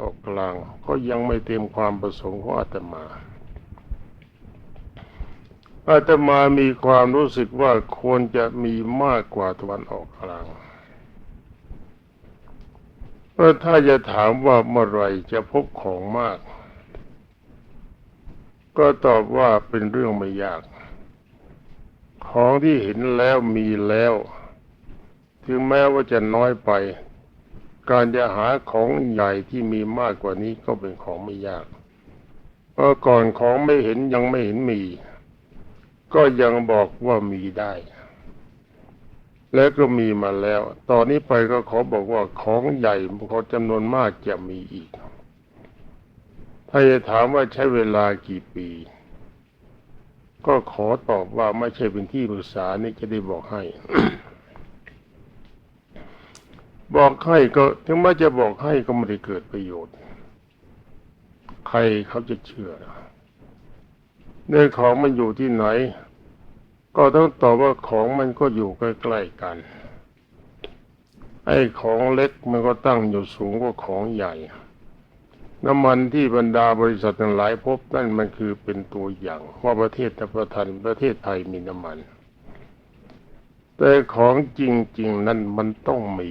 ออกกลางก็ยังไม่เต็มความประสงค์ของอาตมาอาตมามีความรู้สึกว่าควรจะมีมากกว่าตะวันออกกลางเพราะถ้าจะถามว่าเมื่อไรจะพบของมาก ก็ตอบว่าเป็นเรื่องไม่ยาก ของที่เห็นแล้วมีแล้ว ถึงแม้ว่าจะน้อยไป การจะหาของใหญ่ที่มีมากกว่านี้ก็เป็นของไม่ยากเพราะก่อนของไม่เห็นยังไม่เห็นมี ก็ยังบอกว่ามีได้ และก็มีมาแล้ว ตอนนี้ไปก็ขอบอกว่าของใหญ่ขอจำนวนมากจะมีอีก ถ้าจะถามว่าใช้เวลากี่ปี ก็ขอตอบว่าไม่ใช่เป็นที่ปรึกษานี่จะได้บอกให้ บอกให้ก็ถึงแม้จะบอกให้ก็ไม่ได้เกิดประโยชน์ ใครเขาจะเชื่อเรื่องของมันอยู่ที่ไหน ก็ต้องตอบว่าของมันก็อยู่ใกล้ๆกันไอ้ของเล็กมันก็ตั้งอยู่สูงกว่าของใหญ่ น้ำมันที่บรรดาบริษัททั้งหลายพบนั่นมันคือเป็นตัวอย่างว่าประเทศตะประทันประเทศไทยมีน้ำมัน แต่ของจริงๆ นั้นมันต้องมี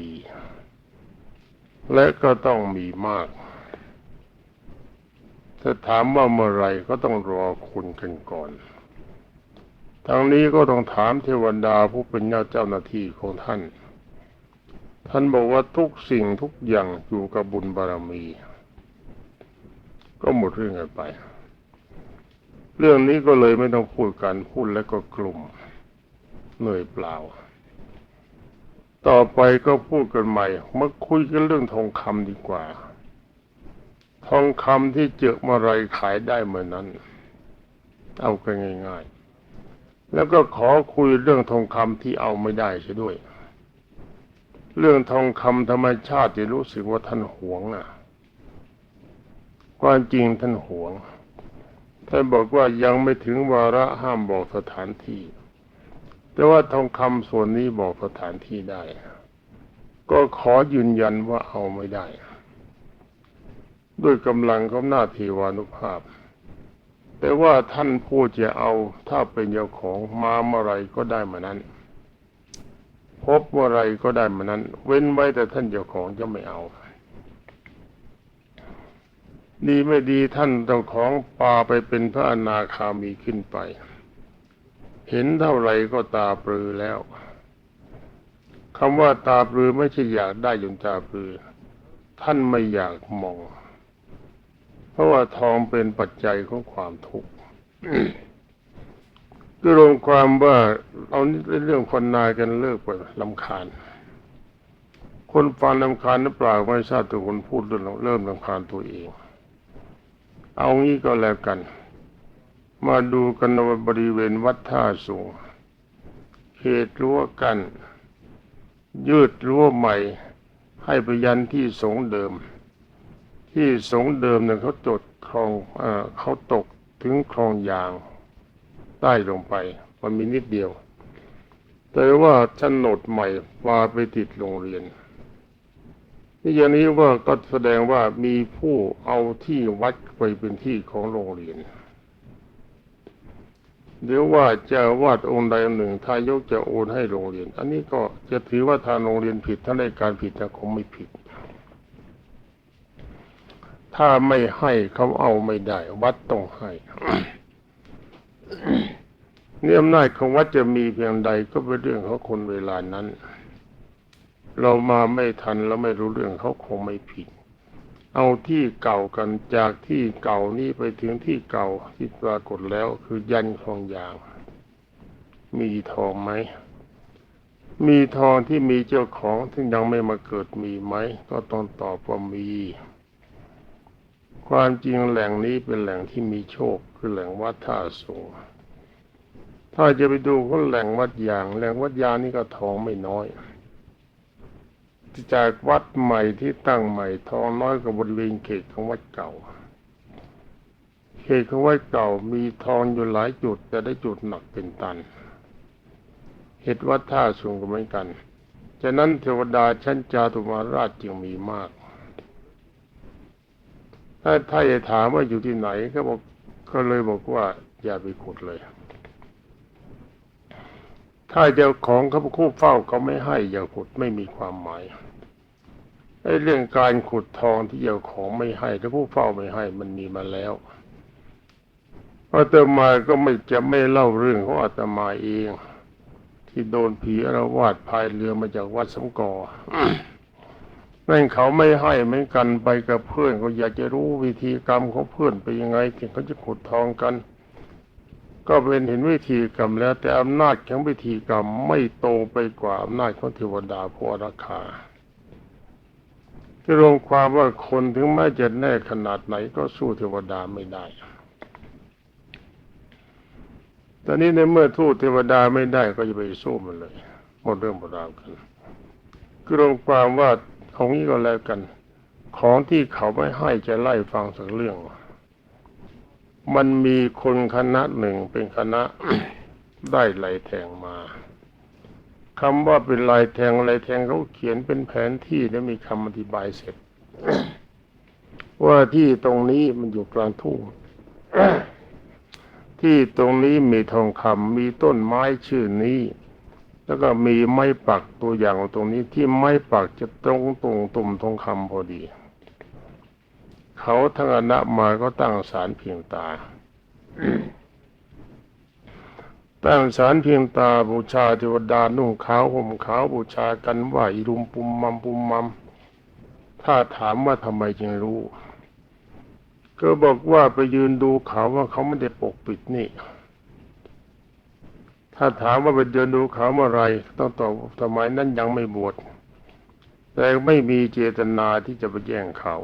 และก็ต้องมีมาก ถ้าถามว่าเมื่อไรก็ต้องรอคุณกันก่อนทางนี้ก็ต้องถามเทวดาผู้เป็นเจ้าหน้าที่ของท่าน ท่านบอกว่าทุกสิ่งทุกอย่างอยู่กับบุญบารมี ก็หมดเรื่องกันไป เรื่องนี้ก็เลยไม่ต้องพูดกันพูดแล้วก็กลุ่มเหนื่อยเปล่า ต่อไปก็พูดกันใหม่มาคุยกันเรื่องทองคำดีกว่า ทองคำที่เจอมื่อไรขายได้เมื่อนั้น เอากันง่าย ๆ แล้วก็ขอคุยเรื่องทองคำที่เอาไม่ได้ใช่ด้วย เรื่องทองคำธรรมชาติที่รู้สึกว่าท่านหวงน่ะความจริงท่านหวงท่านบอกว่ายังไม่ถึงวาระห้ามบอกสถานที่ แต่ว่าทองคำส่วนนี้บอกสถานที่ได้ ก็ขอยืนยันว่าเอาไม่ได้ ด้วยกำลังของหน้าเทวานุภาพ แต่ว่าท่านผู้จะเอาถ้าเป็นเจ้าของมาเมื่อไรก็ได้มานั้น พบเมื่อไรก็ได้มานั้น เว้นไว้แต่ท่านเจ้าของจะไม่เอาดีไม่ดีท่านเจ้าของปาไปเป็นพระอนาคามีขึ้นไป เห็นเท่าไรก็ตาปลือแล้วคำว่าตาปลือไม่ใช่อยากได้จนตาปลือ ท่านไม่อยากมอง เพราะว่าทองเป็นปัจจัยของความทุกข์ก็รวมความว่าเอาเรื่องคนนายกันเลิกไปลำคาญ คนฟังลำคาญหรือเปล่าไม่ทราบแต่คนพูดเริ่มเริ่มลำคาญตัวเอง เอางี้ก็แล้วกัน มาดูกันในบริเวณวัดท่าสูงเขตรั้วกัน ยืดรั้วใหม่ ให้ไปยันที่สงเดิม ที่สงเดิมเนี่ยเขาจดคลองเอเขาตกถึงคลองยาง ใต้ลงไปมันมีนิดเดียว แต่ว่าโฉนดใหม่วาไปติดโรงเรียนนี่อย่างนี้ว่าก็แสดงว่ามีผู้เอาที่วัดไปเป็นที่ของโรงเรียน เดี๋ยวว่าจะวาดองค์ใดองหนึ่งทายกจะโอนให้โรงเรียน อันนี้ก็จะถือว่าทางโรงเรียนผิดถ้าได้การผิดแต่คงไม่ผิด ถ้าไม่ให้เขาเอาไม่ได้ วัดต้องให้เนี่ยอำนาจของวัดจะมีเพียงใดก็เป็นเรื่องของคนเวลานั้น เรามาไม่ทันเราไม่รู้เรื่องเขาคงไม่ผิด เอาที่เก่ากันจากที่เก่านี้ไปถึงที่เก่าที่ปรากฏแล้วคือยันคลองยาง มีทองไหม มีทองที่มีเจ้าของที่ยังไม่มาเกิดมีไหม ก็ต้องตอบว่ามี ความจริงแหล่งนี้เป็นแหล่งที่มีโชคคือแหล่งวัดท่าสูงถ้าจะไปดูก็แหล่งวัดยาง แหล่งวัดยางนี่ก็ทองไม่น้อย จากวัดใหม่ที่ตั้งใหม่ทองน้อยกว่าบริเวณเขตของวัดเก่า เขตของวัดเก่ามีทองอยู่หลายจุดแต่ได้จุดหนักเป็นตันเหตุวัดท่าสูงก็เหมือนกันฉะนั้นเทวดาชั้นจาตุมาราชจึงมีมาก ถ้าถ้าจะถามว่าอยู่ที่ไหนก็บอกก็เลยบอกว่าอย่าไปขุดเลย ถ้าเจ้าของเขาคู่เฝ้าเขาไม่ให้อย่าขุดไม่มีความหมายไอ้เรื่องการขุดทองที่เจ้าของไม่ให้ถ้าผู้เฝ้าไม่ให้มันมีมาแล้วอาตมาก็ไม่จะไม่เล่าเรื่องของอาตมาเอง ที่โดนผีอารวาสพายเรือมาจากวัดสมกอนั่นเขาไม่ให้เหมือนกันไปกับเพื่อนก็อยากจะรู้วิธีกรรมของเพื่อนไปยังไงถึงเขาจะขุดทองกัน ก็เป็นเห็นวิธีกรรมแล้ว แต่อำนาจของวิธีกรรมไม่โตไปกว่าอำนาจของเทวดาผู้อาราคาที่รวมความว่าคนถึงแม้จะแน่ขนาดไหนก็สู้เทวดาไม่ได้ ตอนนี้ในเมื่อทูตเทวดาไม่ได้ก็จะไปสู้มันเลยหมดเรื่องหมดราวกันคือรวมความว่าของนี้ก็แล้วกัน ของที่เขาไม่ให้จะไล่ฟังสักเรื่อง มันมีคนคณะหนึ่งเป็นคณะได้ไหลแทงมาคำว่าเป็นลายแทงลายแทงเขาเขียนเป็นแผนที่แล้วมีคำอธิบายเสร็จ ว่าที่ตรงนี้มันอยู่กลางทุ่งที่ตรงนี้มีทองคำมีต้นไม้ชื่อนี้ แล้วก็มีไม้ปักตัวอย่างตรงนี้ที่ไม้ปักจะตรงตรงตุ่มทองคำพอดี เขาทั้งคณะมาก็ตั้งศาลเพียงตา ตั้งศาลเพียงตาบูชาเทวดานุ่งขาวห่มขาวบูชากันไหวรุมปุมมัมปุมมัม ถ้าถามว่าทำไมจึงรู้ ก็บอกว่าไปยืนดูเขาว่าเขาไม่ได้ปกปิดนี่ ถ้าถามว่าไปเดินดูเขาเมื่อไรต้องตอบสมัยนั้นยังไม่บวชแต่ไม่มีเจตนาที่จะไปแย่งเขา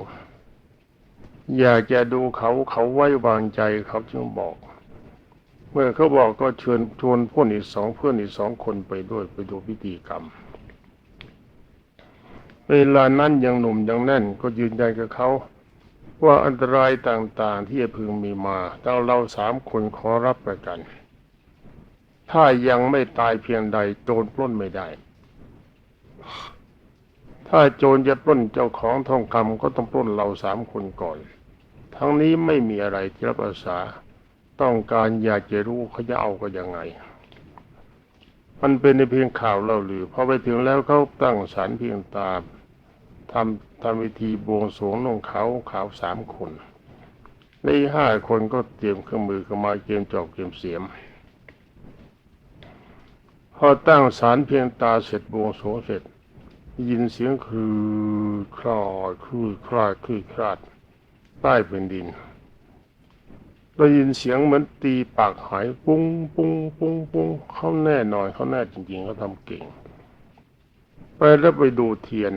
อยากจะดูเขาเขาไว้วางใจเขาจึงบอก เมื่อเขาบอกก็เชิญชวนเพื่อนอีกสองเพื่อนอีกสองคนไปด้วยไปดูพิธีกรรม เวลานั้นยังหนุ่มยังแน่นก็ยืนยันกับเขาว่าอันตรายต่างๆที่จะพึงมีมาเราเราสามคนขอรับประกัน ถ้ายังไม่ตายเพียงใดโจรปล้นไม่ได้ ถ้าโจรจะปล้นเจ้าของทองคำก็ต้องปล้นเราสามคนก่อน ทั้งนี้ไม่มีอะไรที่รับอาสา ต้องการอยากจะรู้เขาจะเอาก็ยังไง มันเป็นในเพียงข่าวเล่าลือพอไปถึงแล้วเขาตั้งศาลเพียงตาทำทำพิธีบวงสรวงนุ่งขาขาวสามคนในห้าคนก็เตรียมเครื่องมือเข้ามาเกมจอกเกมเสียม พอตั้งศาลเพียงตาเสร็จบวงสรวงเสร็จ ยินเสียงคือคลอคือคลาดคือคลาดใต้แผ่นดิน ได้ยินเสียงเหมือนตีปากหายปุ้งปุ้งปุ้งปุ้งเขาแน่นอนเขาแน่จริงๆเขาทำเก่ง ไปแล้วไปดูเทียน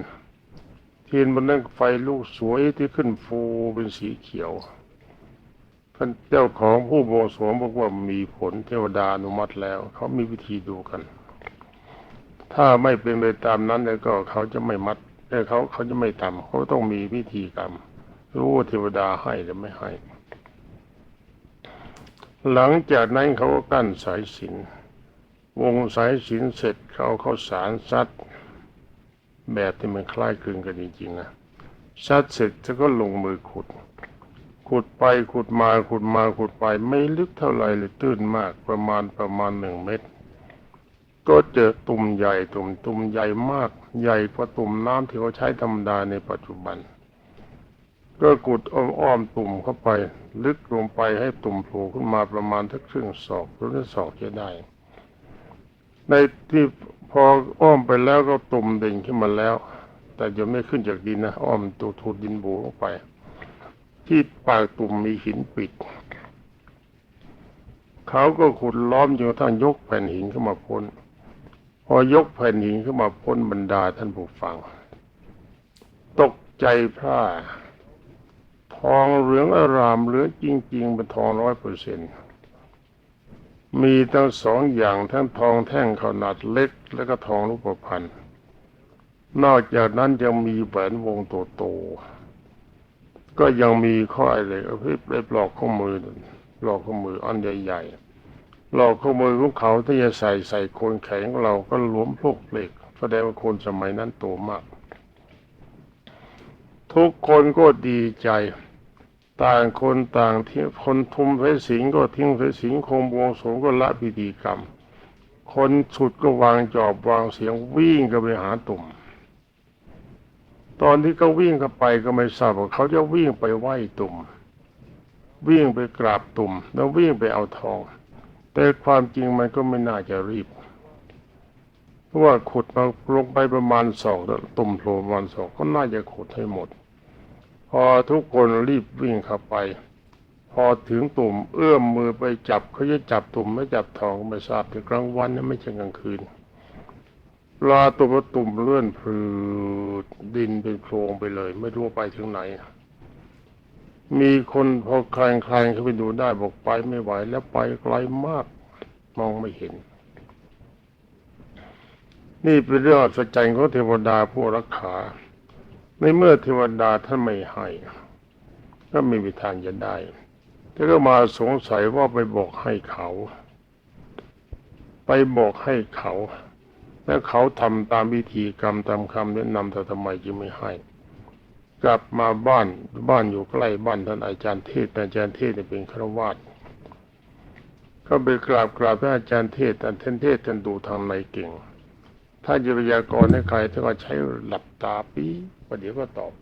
เทียนบนนั้นไฟลูกสวยที่ขึ้นฟูเป็นสีเขียวท่านเจ้าของผู้บวงสรวงบอกว่ามีผลเทวดาอนุมัติแล้ว เขามีวิธีดูกัน ถ้าไม่เป็นไปตามนั้นแล้วก็เขาจะไม่มัดเออเขาเขาจะไม่ทำเขาต้องมีวิธีกรรม รู้ว่าเทวดาให้หรือไม่ให้ หลังจากนั้นเขาก็กั้นสายสินวงสายสินเสร็จเขาเข้าสารซัดแบบที่มันคล้ายคลึงกันจริงๆนะซัดเสร็จเขาก็ลงมือขุด ขุดไปขุดมาขุดมาขุดไปไม่ลึกเท่าไหร่เลยตื้นมากประมาณประมาณหนึ่งเมตร ก็เจอตุ่มใหญ่ตุ่มตุ่มใหญ่มาก ใหญ่กว่าตุ่มน้ำที่เขาใช้ธรรมดาในปัจจุบัน ก็ขุดอ้อมๆตุ่มเข้าไป ลึกลงไปให้ตุ่มโผล่ขึ้นมาประมาณทักครึ่งศอกหรือศอกจะได้ ในที่พออ้อมไปแล้วก็ตุ่มเด่งขึ้นมาแล้ว แต่ยังไม่ขึ้นจากดินนะอ้อมตัวถูดดินโบลงไป ที่ปากตุ่มมีหินปิดเขาก็ขุดล้อมจนกระทั่งยกแผ่นหินขึ้นมาพ้น พอยกแผ่นหินขึ้นมาพ้นบรรดาท่านผู้ฟัง ตกใจพร่าทองเหลืองอารามเหลือจริง ๆ เป็นทองร้อยเปอร์เซ็นต์มีทั้งสองอย่างทั้งทองแท่งขนาดเล็ก และก็ทองรูปพรรณนอกจากนั้นยังมีแหวนวงโตๆก็ยังมีข้ออะไรเอาไปไปปลอกข้อมือปลอกข้อมืออันใหญ่ๆ ปลอกข้อมือของเขาที่จะใส่ใส่โคนแขนของเราก็หลวมพวกเหล็กแสดงว่าคนสมัยนั้นโตมาก ทุกคนก็ดีใจ ต่างคนต่างที่คนทุ่มไฟสิงก็ทิ้งไฟสิงคงบวงสงก็ละพิธีกรรม คนฉุดก็วางจอบวางเสียงวิ่งก็ไปหาตุ่ม ตอนที่เขาวิ่งเข้าไปก็ไม่ทราบว่าเขาจะวิ่งไปไหว้ตุ่ม วิ่งไปกราบตุ่มแล้ววิ่งไปเอาทอง แต่ความจริงมันก็ไม่น่าจะรีบ เพราะว่าขุดมาลงไปประมาณสองแล้วตุ่มโผล่ประมาณสองก็น่าจะขุดให้หมด พอทุกคนรีบวิ่งเข้าไป พอถึงตุ่มเอื้อมมือไปจับเขาจะจับตุ่มไม่จับทองไม่ทราบแต่กลางวันนะไม่ใช่กลางคืนปลาตัวประตุ่มเลื่อนพืดดินเป็นโพรงไปเลย ไม่รู้ไปถึงไหน มีคนพอคลายคลายเข้าไปดูได้บอกไปไม่ไหว แล้วไปไกลมาก มองไม่เห็น นี่เป็นเรื่องอัศจรรย์ของเทวดาผู้รักษาในเมื่อเทวดาท่านไม่ให้ ก็ไม่มีทางจะได้แต่ก็มาสงสัยว่าไปบอกให้เขา ไปบอกให้เขา แล้วเขาทำตามวิธีกรรมตามคำแนะนำแต่ทำไมจึงไม่ให้ กลับมาบ้านบ้านอยู่ใกล้บ้านท่านอาจารย์เทศอาจารย์เทศเนี่ยเป็นฆรวาสก็ไปกราบกราบท่านอาจารย์เทศอาจารย์เทศท่านดูทางในเก่ง ถ้าจะพยากรณ์ให้ใครท่านก็ใช้หลับตาปีประเดี๋ยวก็ตอบ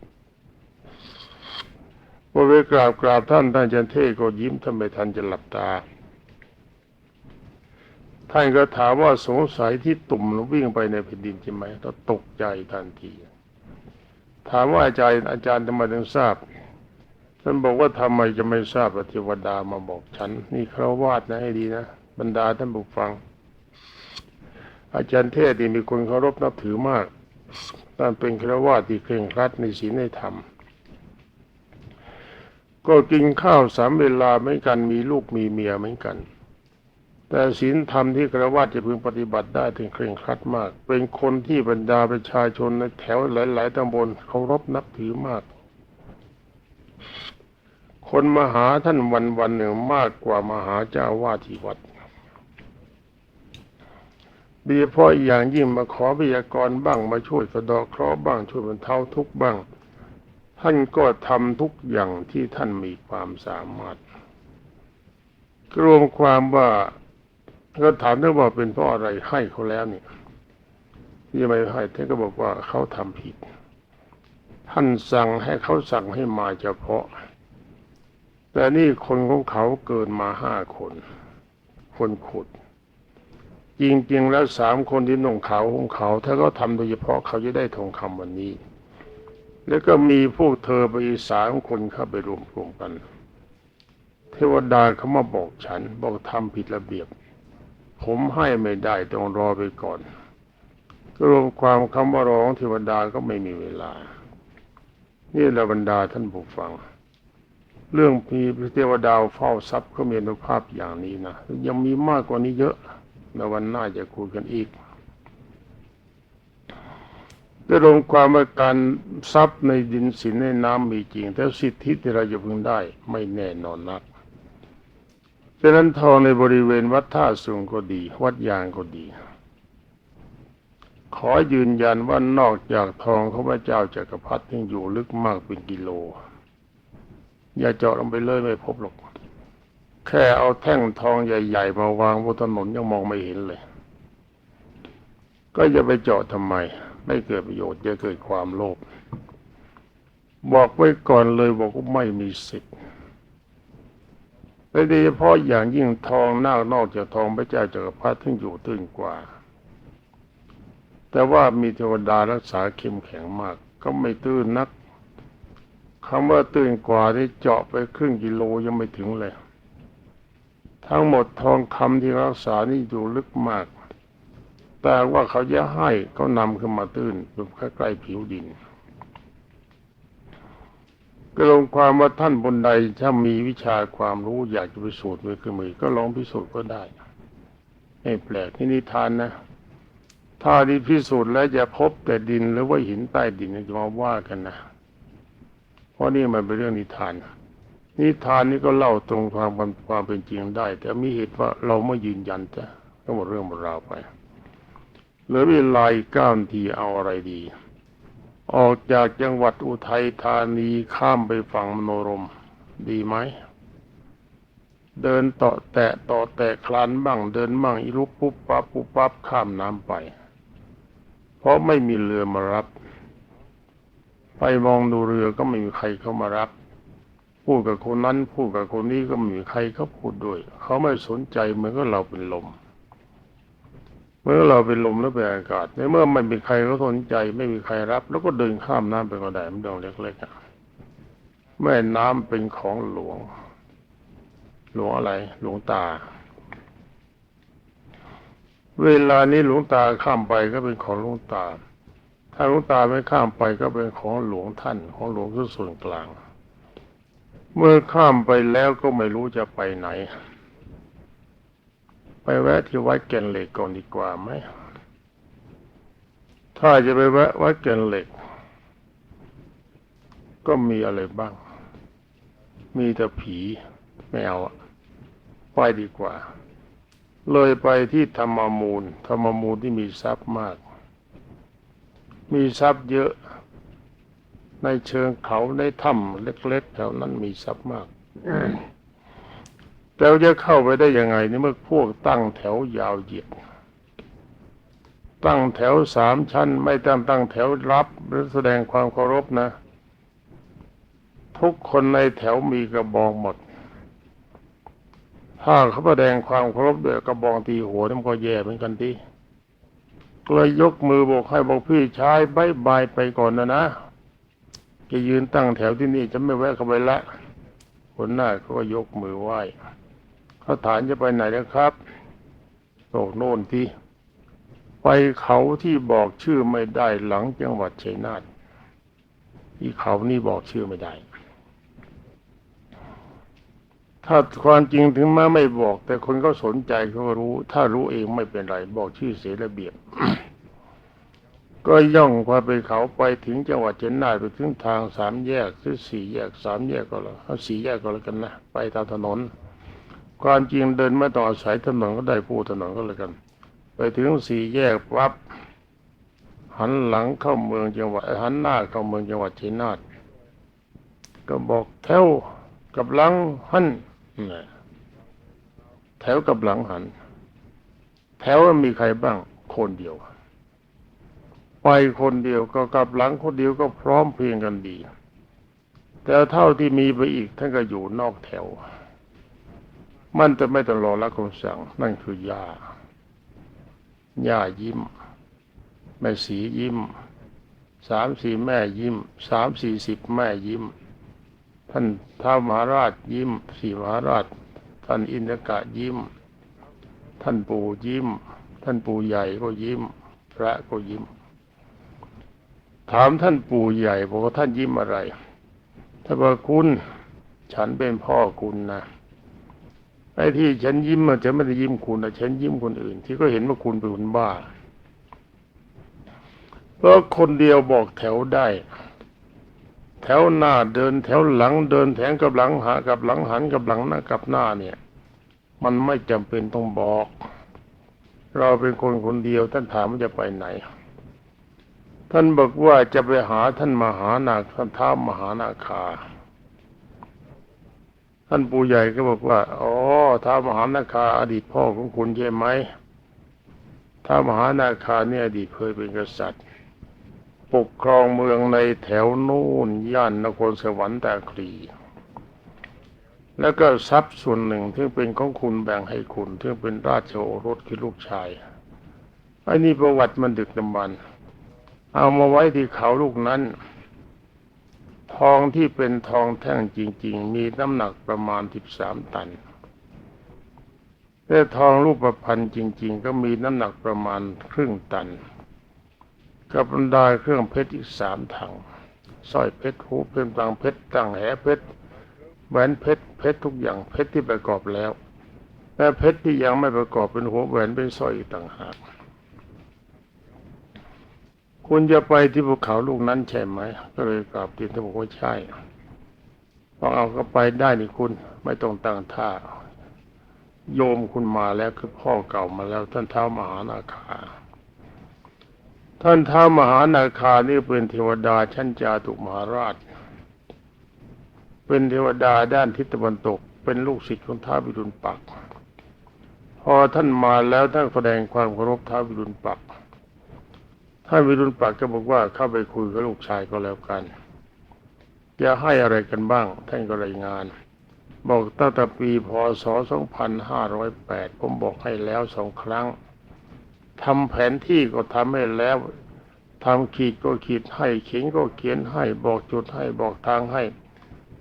พอไปกราบกราบท่านท่านอาจารย์เทศก็ยิ้มทำไมทันจะหลับตา ท่านก็ถามว่าสงสัยที่ตุ่มวิ่งไปในแผ่นดินใช่ไหมก็ตกใจทันที ถามว่าอาจารย์อาจารย์ทำไมถึงทราบท่านบอกว่าทำไมจะไม่ทราบว่าเทวดามาบอกฉัน นี่คราวาสนะให้ดีนะบรรดาท่านผู้ฟัง อาจารย์เทศนี่มีคนเคารพนับถือมากท่านเป็นคราวาสที่เคร่งครัดในศีลในธรรม ก็กินข้าวสามเวลาเหมือนกันมีลูกมีเมียเหมือนกัน แต่ศีลธรรมที่คราวาสจะพึงปฏิบัติได้ถึงเคร่งครัดมาก เป็นคนที่บรรดาประชาชนในแถวหลาย ๆตำบลเคารพนับถือมาก คนมาหาท่านวันวันหนึ่งมากกว่ามาหาเจ้าวาดที่วัดโดยเฉพาะอย่างยิ่งมาขอพยากรณ์บ้างมาช่วยสะดาะเคราะห์บ้างช่วยบรรเทาทุกข์บ้าง ท่านก็ทำทุกอย่างที่ท่านมีความสามารถรวมความว่า ก็ถามได้ว่าเป็นเพราะอะไรให้เขาแล้วเนี่ยที่ไม่ให้ท่านก็บอกว่าเขาทำผิด ท่านสั่งให้เขาสั่งให้มาเฉพาะ แต่นี่คนของเขาเกินมาห้าคน คนขุด จริงๆแล้วสามคนที่นุ่งขาของเขา ถ้าเขาทำโดยเฉพาะเขาจะได้ทองคำวันนี้ แล้วก็มีพวกเธอไปอีสามคนเข้าไปรวมกลุ่มกัน เทวดาเขามาบอกฉันบอกทำผิดระเบียบ ผมให้ไม่ได้ต้องรอไปก่อนรวมความคำว่าร้องเทวดาก็ไม่มีเวลา นี่ละบรรดาท่านผู้ฟัง เรื่องมีพระเทวดาเฝ้าทรัพย์ก็มีอนุภาพอย่างนี้นะยังมีมากกว่านี้เยอะในวันหน้าจะคุยกันอีกได้รวมความว่าการทรัพย์ในดินสินในน้ำมีจริง แต่สิทธิที่เราจะพึงได้ไม่แน่นอนนัก ฉะนั้นทองในบริเวณวัดท่าสูงก็ดี วัดยางก็ดี ขอยืนยันว่านอกจากทองของพระเจ้าจักรพรรดิยังอยู่ลึกมากเป็นกิโล อย่าเจาะลงไปเลยไม่พบหรอก แค่เอาแท่งทองใหญ่ ๆ มาวางบนถนนยังมองไม่เห็นเลย ก็จะไปเจาะทำไม ไม่เกิดประโยชน์จะเกิดความโลภบอกไว้ก่อนเลยบอกว่าไม่มีสิทธิ์ โดยเฉพาะอย่างยิ่งทองนากนอกจากทองพระเจ้าจักรพรรดิที่อยู่ตื้นกว่า แต่ว่ามีเทวดารักษาเข้มแข็งมาก ก็ไม่ตื้นนักคำว่าตื้นกว่าที่เจาะไปครึ่งกิโลยังไม่ถึงเลย ทั้งหมดทองคำที่รักษานี่อยู่ลึกมาก แต่ว่าเขาจะให้เขานำขึ้นมาตื้นอยู่ใกล้ๆผิวดิน ก็ลงความว่าท่านบนใดถ้ามีวิชาความรู้อยากจะพิสูจน์ด้วยเครื่องมือก็ลองพิสูจน์ก็ได้ไม่แปลกที่นิทานนะ ถ้าที่พิสูจน์แล้วจะพบแต่ดินหรือว่าหินใต้ดินจะมาว่ากันนะ เพราะนี่มันเป็นเรื่องนิทาน นิทานนี้ก็เล่าตรงความความเป็นจริงได้ แต่มีเหตุว่าเราไม่ยืนยันจะก็หมดเรื่องหมดราวไปเหลือเวลาอีกเก้านาทีเอาอะไรดี ออกจากจังหวัดอุทัยธานีข้ามไปฝั่งมโนรม ดีไหม เดินต่อแตะต่อแตะคลานบ้างเดินบ้างอีลุกปุ๊บปั๊บปุ๊บปั๊บข้ามน้ำไป เพราะไม่มีเรือมารับ ไปมองดูเรือก็ไม่มีใครเข้ามารับ พูดกับคนนั้นพูดกับคนนี้ก็ไม่มีใครเขาพูดด้วย เขาไม่สนใจเหมือนกับเราเป็นลม เมื่อเราเป็นลมแล้วเป็นอากาศในเมื่อไม่มีใครเขาสนใจ ไม่มีใครรับ แล้วก็เดินข้ามน้ำไปก็ได้มันดองเล็กๆแม่น้ำเป็นของหลวง หลวงอะไร หลวงตา เวลานี้หลวงตาข้ามไปก็เป็นของหลวงตา ถ้าหลวงตาไม่ข้ามไปก็เป็นของหลวงท่าน ของหลวงที่ส่วนกลาง เมื่อข้ามไปแล้วก็ไม่รู้จะไปไหน ไปแวะที่วัดแก่นเหล็กก่อนดีกว่าไหม ถ้าจะไปแวะวัดแก่นเหล็ก ก็มีอะไรบ้าง มีแต่ผีไม่เอาไปดีกว่า เลยไปที่ธรรมมูล ธรรมมูลที่มีทรัพย์มาก มีทรัพย์เยอะ ในเชิงเขาในถ้ำเล็ก ๆ แถวนั้นมีทรัพย์มาก แต่จะเข้าไปได้ยังไงนี่เมื่อพวกตั้งแถวยาวเหยียด ตั้งแถวสามชั้น ไม่ตั้งตั้งแถวรับหรือแสดงความเคารพนะ ทุกคนในแถวมีกระบองหมด ถ้าเขาแสดงความเคารพด้วยกระบองตีหัวมันก็แย่เหมือนกันทีก็เลยยกมือบอกให้บอกพี่ชายบายบายไปก่อนนะนะจะยืนตั้งแถวที่นี่จะไม่แวะเข้าไปละคนหน้าเขาก็ยกมือไหว้ เขาถามจะไปไหนนะครับบอกโน่นที่ไปเขาที่บอกชื่อไม่ได้หลังจังหวัดชัยนาทที่เขานี่บอกชื่อไม่ได้ ถ้าความจริงถึงแม้ไม่บอก แต่คนก็สนใจเขารู้ ถ้ารู้เองไม่เป็นไร บอกชื่อเสียระเบียบ ก็ย่องพาไปเขาไปถึงจังหวัดเชียงรายไปถึงทางสามแยกหรือสี่แยกสามแยกก็แล้วเอาสี่แยกก็แล้วกันนะไปตามถนน ความจริงเดินไม่ต้องอาศัยถนนก็ได้ผู้ถนนก็แล้วกัน ไปถึงสี่แยกปั๊บหันหลังเข้าเมืองจังหวัดหันหน้าเข้าเมืองจังหวัดชัยนาทก็บอกแถวกับหลังหันแถวกับหลังหัน แถวมีใครบ้าง คนเดียว ไปคนเดียวก็กลับหลังคนเดียวก็พร้อมเพรียงกันดี แต่เท่าที่มีไปอีกท่านก็อยู่นอกแถว มันจะไม่ต้องรอรับคำสั่ง นั่นคือยาย่ายิ้ม แม่สียิ้ม สามสี่แม่ยิ้ม สามสี่สิบแม่ยิ้ม ท่านท้าวมหาราชยิ้ม สี่มหาราช ท่านอินทกะยิ้ม ท่านปู่ยิ้ม ท่านปู่ใหญ่ก็ยิ้ม พระก็ยิ้ม ถามท่านปู่ใหญ่บอกว่าท่านยิ้มอะไร ถ้าบอกคุณ ฉันเป็นพ่อคุณนะ ไอ้ที่ฉันยิ้มมันจะไม่ได้ยิ้มคุณนะฉันยิ้มคนอื่น ที่ก็เห็นว่าคุณเป็นคนบ้า เพราะคนเดียวบอกแถวได้ แถวหน้าเดินแถวหลังเดินแถงกับหลังหากับหลังหันกับหลังหน้ากับหน้าเนี่ย มันไม่จำเป็นต้องบอก เราเป็นคนคนเดียวท่านถามว่าจะไปไหน ท่านบอกว่าจะไปหาท่านมหานาคท่านท้ามหานาคา ท่านปู่ใหญ่ก็บอกว่า อ๋อท้ามหานาคาอดีตพ่อของคุณใช่ไหมท้ามหานาคาเนี่ยอดีตเคยเป็นกษัตริย์ ปกครองเมืองในแถวนู่นย่านนครสวรรค์ตาคลีแล้วก็ทรัพย์ส่วนหนึ่งที่เป็นของคุณแบ่งให้คุณที่เป็นราชโอรสคือลูกชายไอ้นี่ประวัติมันดึกดำบรรพ์เอามาไว้ที่เขาลูกนั้น ทองที่เป็นทองแท่งจริง ๆ มีน้ำหนักประมาณ13ตันแต่ทองรูปประพันธ์จริง ๆ ก็มีน้ำหนักประมาณครึ่งตัน กับบรรดาเครื่องเพชรอีกสามถังสร้อยเพชรหูเพชรตังเพชรตังแหเพชรแหวนเพชรเพชรทุกอย่างเพชรที่ประกอบแล้วแต่เพชรที่ยังไม่ประกอบเป็นหัวแหวนเป็นสร้อยอีกต่างหาก คุณจะไปที่ภูเขาลูกนั้นใช่ไหม ก็เลยกราบทูลท่านบอกว่าใช่พอเอาก็ไปได้นี่คุณไม่ต้องตั้งท่า โยมคุณมาแล้วคือพ่อเก่ามาแล้ว ท่านเท้ามหานาคา ท่านเท้ามหานาคานี่เป็นเทวดาชั้นจาตุมหาราช เป็นเทวดาด้านทิศตะวันตก เป็นลูกศิษย์ของท้าววิรุณปัก พอท่านมาแล้วท่านแสดงความเคารพท้าววิรุณปัก ท่านวิรุณปักก็บอกว่าเข้าไปคุยกับลูกชายก็แล้วกัน จะให้อะไรกันบ้าง ท่านก็รายงาน บอกตั้งแต่ปีพศ 2508 ผมบอกให้แล้วสองครั้งทำแผนที่ก็ทำให้แล้วทำขีดก็ขีดให้เขียนก็เขียนให้บอกจุดให้บอกทางให้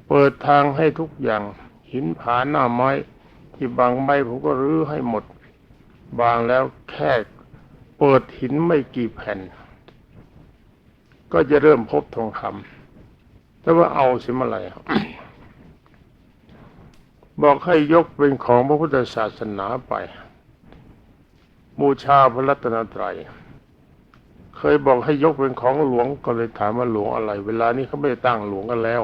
เปิดทางให้ทุกอย่าง หินผาหน้าไม้ ที่บางใบผมก็รื้อให้หมด บางแล้วแค่เปิดหินไม่กี่แผ่น ก็จะเริ่มพบทองคำแต่ว่าเอาสิมื่อไรบอกให้ยกเป็นของพระพุทธศาสนาไป บูชาพระรัตนตรัย เคยบอกให้ยกเป็นของหลวงก็เลยถามว่าหลวงอะไร เวลานี้เขาไม่ได้ตั้งหลวงกันแล้ว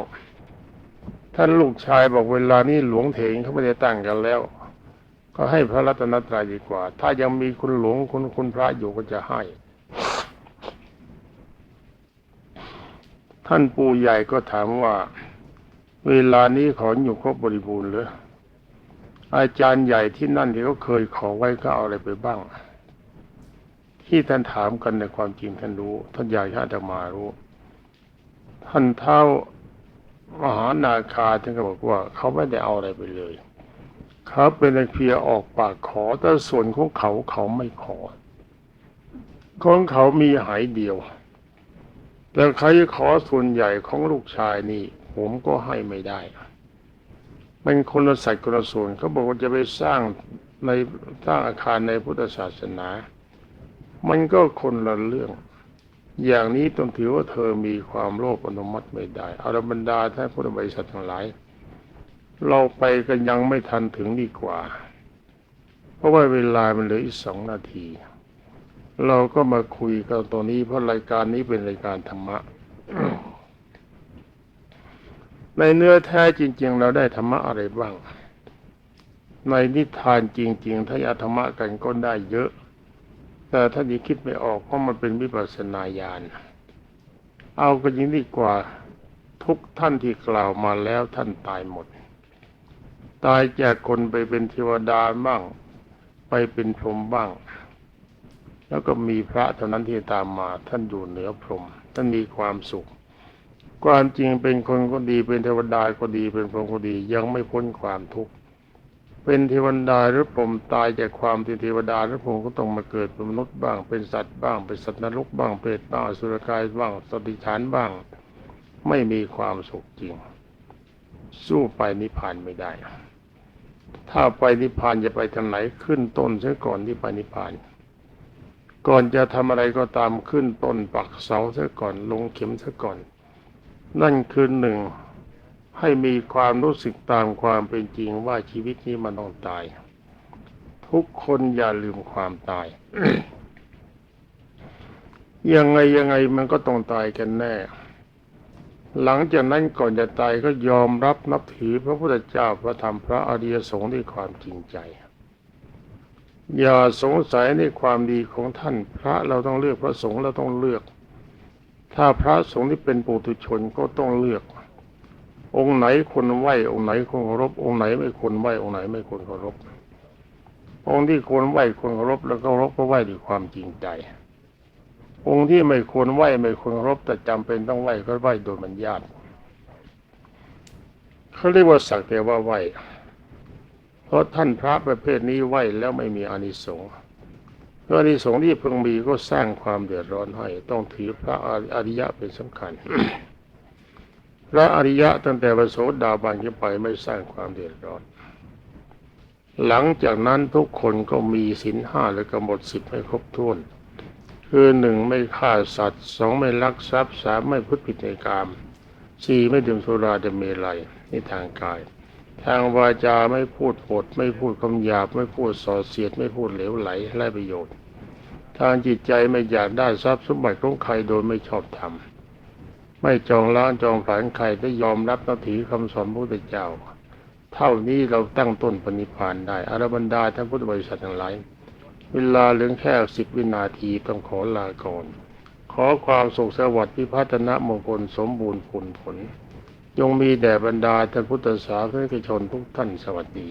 ท่านลูกชายบอกเวลานี้หลวงเถงเขาไม่ได้ตั้งกันแล้ว ก็ให้พระรัตนตรัยดีกว่า ถ้ายังมีคุณหลวงคุณคุณพระอยู่ก็จะให้ ท่านปู่ใหญ่ก็ถามว่า เวลานี้ขออยู่ครบบริบูรณ์หรืออาจารย์ใหญ่ที่นั่นที่เขาเคยขอไว้ก็เอาอะไรไปบ้าง ที่ท่านถามกันในความจริงท่านรู้ ท่านใหญ่ท่านอาตมารู้ ท่านเท้ามหานาคาท่านก็บอกว่า เขาไม่ได้เอาอะไรไปเลยเขาเป็นเพียงออกปากขอแต่ส่วนของเขาเขาไม่ขอ ของเขามีหายเดียว แต่ใครขอส่วนใหญ่ของลูกชายนี่ ผมก็ให้ไม่ได้เป็นคนละสัตว์คนละส่วนเขาบอกว่าจะไปสร้างในสร้างอาคารในพุทธศาสนา มันก็คนละเรื่อง อย่างนี้ต้องถือว่าเธอมีความโลภอนุมัติไม่ได้เอาละบรรดาท่านพุทธบริษัททั้งหลาย เราไปกันยังไม่ทันถึงดีกว่า เพราะว่าเวลามันเหลืออีกสองนาที เราก็มาคุยกันตรงนี้เพราะรายการนี้เป็นรายการธรรมะ ในเนื้อแท้จริง ๆ เราได้ธรรมะอะไรบ้าง ในนิทานจริง ๆ ถ้าอยากธรรมะกันก็ได้เยอะ แต่ถ้าดีคิดไม่ออกเพราะมันเป็นวิปัสสนาญาณเอากันยิ่งดีกว่าทุกท่านที่กล่าวมาแล้วท่านตายหมด ตายจากคนไปเป็นเทวดาบ้าง ไปเป็นพรหมบ้าง แล้วก็มีพระเท่านั้นที่ตามมาท่านอยู่เหนือพรหมท่านมีความสุขความจริงเป็นคนก็ดีเป็นเทวดาก็ดีเป็นพรหมก็ดียังไม่พ้นความทุกข์เป็นเทวดาหรือพรหมตายจากความเป็นเทวดาหรือพรหมก็ต้องมาเกิดเป็นมนุษย์บ้าง เป็นสัตว์บ้าง เป็นสัตว์นรกบ้างเปรตบ้างสุรกายบ้างสติฉานบ้าง ไม่มีความสุขจริง สู้ไปนิพพานไม่ได้ ถ้าไปนิพพานจะไปทางไหนขึ้นต้นซะก่อนที่ไปนิพพาน ก่อนจะทำอะไรก็ตามขึ้นต้นปักเสาซะก่อนลงเข็มซะก่อน นั่นคือหนึ่งให้มีความรู้สึกตามความเป็นจริงว่าชีวิตนี้มันต้องตาย ทุกคนอย่าลืมความตาย ยังไงยังไงมันก็ต้องตายกันแน่ หลังจากนั้นก่อนจะตายก็ยอมรับนับถือพระพุทธเจ้าพระธรรมพระอริยสงฆ์ด้วยความจริงใจ อย่าสงสัยในความดีของท่าน พระเราต้องเลือกพระสงฆ์เราต้องเลือก ถ้าพระสงฆ์ที่เป็นปุถุชนก็ต้องเลือก องค์ไหนคนไหวองค์ไหนคนเคารพองค์ไหนไม่คนไหวองค์ไหนไม่คนเคารพองค์ที่ควรไหวคนเคารพแล้วก็เคารพก็ไหวด้วยความจริงใจ องค์ที่ไม่ควรไหวไม่ควรเคารพแต่จำเป็นต้องไหวก็ไหวโดยมันญาติเขาเรียกว่าสักแต่ว่าไหว เพราะท่านพระประเภทนี้ไหวแล้วไม่มีอานิสงส์เพราะอานิสงส์ที่เพิ่งมีก็สร้างความเดือดร้อนให้ต้องถือพระอริยะเป็นสำคัญ พระอริยะตั้งแต่พระโสดาบันขึ้นไปไม่สร้างความเดือดร้อน หลังจากนั้นทุกคนก็มีศีลห้าและกำหนดสิบให้ครบถ้วน คือหนึ่งไม่ฆ่าสัตว์สองไม่ลักทรัพย์สามไม่พูดผิดในกามสี่ไม่ดื่มสุราจะเมลัยในทางกาย ทางวาจาไม่พูดปด ไม่พูดคำหยาบ ไม่พูดส่อเสียด ไม่พูดเหลวไหลไร้ประโยชน์ ทางจิตใจไม่อยากได้ทรัพย์สมบัติของใครโดยไม่ชอบธรรมไม่จองล้างจองผลาญใครได้ยอมรับนับถือคำสอนพระพุทธเจ้า เท่านี้เราตั้งต้นปณิพานได้อารบรรดาท่านพุทธบริษัททั้งหลายเวลาเหลือแค่สิบวินาทีต้องขอลาก่อน ขอความสุขสวัสดิ์พิพัฒนมงคลสมบูรณ์ผลผล จงมีแด่บรรดาท่านพุทธศาสนิกชนทุกท่านสวัสดี